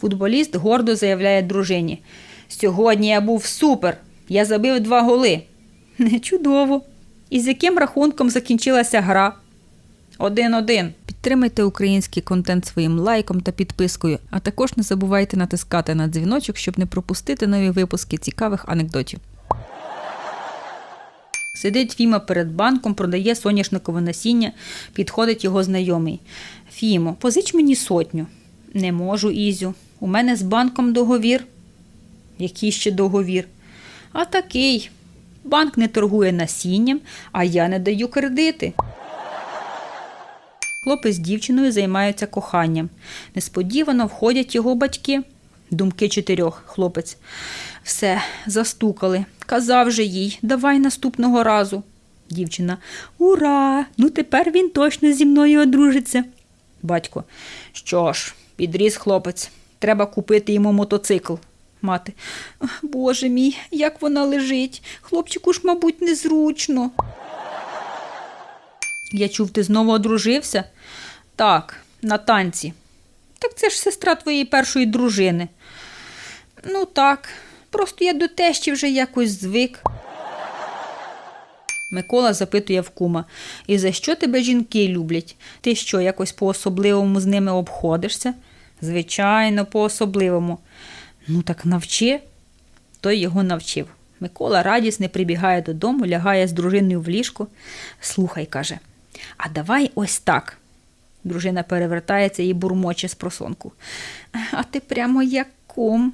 Футболіст гордо заявляє дружині: Сьогодні я був супер. Я забив два голи. Не Чудово. І з яким рахунком закінчилася гра? Один-один. Підтримайте український контент своїм лайком та підпискою, а також не забувайте натискати на дзвіночок, щоб не пропустити нові випуски цікавих анекдотів. Сидить Фіма перед банком, продає соняшникове насіння, підходить його знайомий. Фімо, позич мені сотню. Не можу, Ізю. У мене з банком договір. Який ще договір? А такий. Банк не торгує насінням, а я не даю кредити. Хлопець з дівчиною займаються коханням. Несподівано входять його батьки. Думки чотирьох, хлопець. Все, застукали. Казав же їй, давай наступного разу. Дівчина. Ура! Ну тепер він точно зі мною одружиться. Батько. Що ж, підріс хлопець. Треба купити йому мотоцикл. Мати. Боже мій, як вона лежить. Хлопчику ж, мабуть, незручно. Я чув, ти знову одружився? Так, на танці. Так це ж сестра твоєї першої дружини. Ну так, просто я до тещі вже якось звик. Микола запитує в кума, і за що тебе жінки люблять? Ти що, якось по-особливому з ними обходишся? Звичайно, по-особливому. Ну так навчи. Той його навчив. Микола радісне прибігає додому, лягає з дружиною в ліжко. Слухай, каже, а давай ось так. Дружина перевертається і бурмоче з просонку. А ти прямо як кум.